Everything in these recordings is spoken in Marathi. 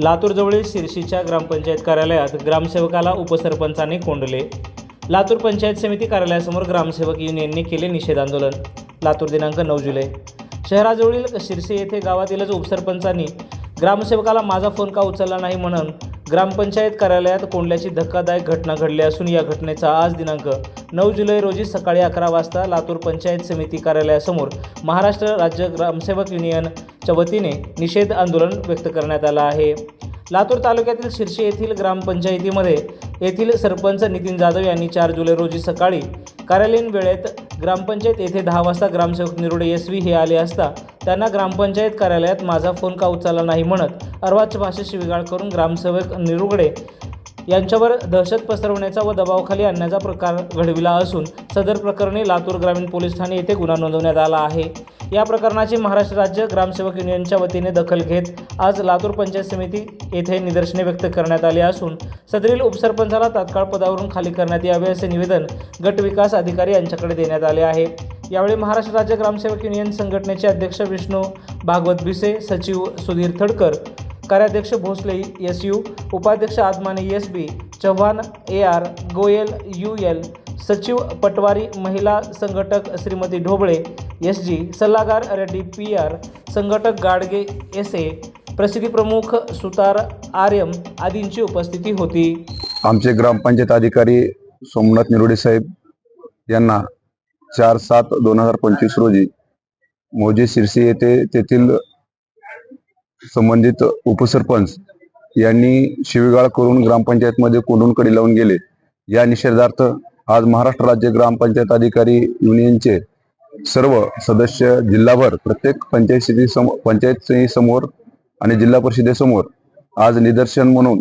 लातूरजवळील शिरशीच्या ग्रामपंचायत कार्यालयात ग्रामसेवकाला उपसरपंचाने कोंडले. लातूर पंचायत समिती कार्यालयासमोर ग्रामसेवक युनियनने केले निषेध आंदोलन लातूर दिनांक नऊ जुलै. शहराजवळील शिरसे येथे गावातीलच उपसरपंचांनी ग्रामसेवकाला माझा फोन का उचलला नाही म्हणून ग्रामपंचायत कार्यालयात कोंडल्याची धक्कादायक घटना घडली असून या घटनेचा आज दिनांक नऊ जुलै रोजी सकाळी अकरा वाजता लातूर पंचायत समिती कार्यालयासमोर महाराष्ट्र राज्य ग्रामसेवक युनियन च्या वतीने निषेध आंदोलन व्यक्त करण्यात आलं आहे. लातूर तालुक्यातील शिर्षे येथील ग्रामपंचायतीमध्ये येथील सरपंच नितीन जाधव यांनी चार जुलै रोजी सकाळी कार्यालयीन वेळेत ग्रामपंचायत येथे दहा वाजता ग्रामसेवक निरोडे एस व्ही हे आले असता त्यांना ग्रामपंचायत कार्यालयात माझा फोन का उचलला नाही म्हणत अर्वाच्य भाषेत शिविगाळ करून ग्रामसेवक निरुगडे यांच्यावर दहशत पसरवण्याचा व दबावाखाली आणण्याचा प्रकार घडविला असून सदर प्रकरणी लातूर ग्रामीण पोलीस ठाणे येथे गुन्हा नोंदवण्यात आला आहे. या प्रकरणाची महाराष्ट्र राज्य ग्रामसेवक युनियनच्या वतीने दखल घेत आज लातूर पंचायत समिती येथे निदर्शने व्यक्त करण्यात आली असून सदरील उपसरपंचाला तात्काळ पदावरून खाली करण्यात यावे असे निवेदन गट विकास अधिकारी यांच्याकडे देण्यात आले आहे. यावेळी महाराष्ट्र राज्य ग्रामसेवक युनियन संघटनेचे अध्यक्ष विष्णू भागवत भिसे सचिव सुधीर थडकर कार्याध्यक्ष भोसले एस यू उपाध्यक्ष Adamane S B Chavan A R Goyal U L सचिव पटवारी महिला संघटक श्रीमती ढोबळे एस जी सल्लागार रेड्डी पी आर संघटक गाडगे एस ए प्रसिद्धी प्रमुख सुतार आर एम आदींची उपस्थिती होती. आमचे ग्रामपंचायत अधिकारी सोमनाथ निरोडे साहेब यांना चार सात दोन हजार पंचवीस रोजी मोजे शिरसी येथे तेथील संबंधित उपसरपंच यांनी शिवीगाळ करून ग्रामपंचायतमध्ये कोंडून लावून गेले. या निषेधार्थ आज महाराष्ट्र राज्य ग्रामपंचायत अधिकारी युनियनचे सर्व सदस्य जिल्हाभर प्रत्येक पंचायत समिती समोर पंचायत समोर आणि जिल्हा परिषदेसमोर आज निदर्शन म्हणून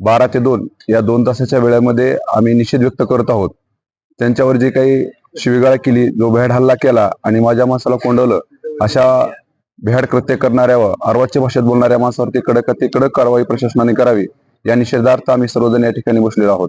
बारा ते दोन या दोन तासाच्या वेळेमध्ये आम्ही निषेध व्यक्त करत आहोत. त्यांच्यावर जे काही शिवीगाळ केली जो भ्याड हल्ला केला आणि माझ्या माणसाला कोंडवलं अशा भ्याड कृत्य करणाऱ्या व अर्वाच्य भाषेत बोलणाऱ्या माणसावरती कडक ते कडक कारवाई प्रशासनाने करावी या निषेधार्थ आम्ही सर्वजण या ठिकाणी बसलेलो आहोत.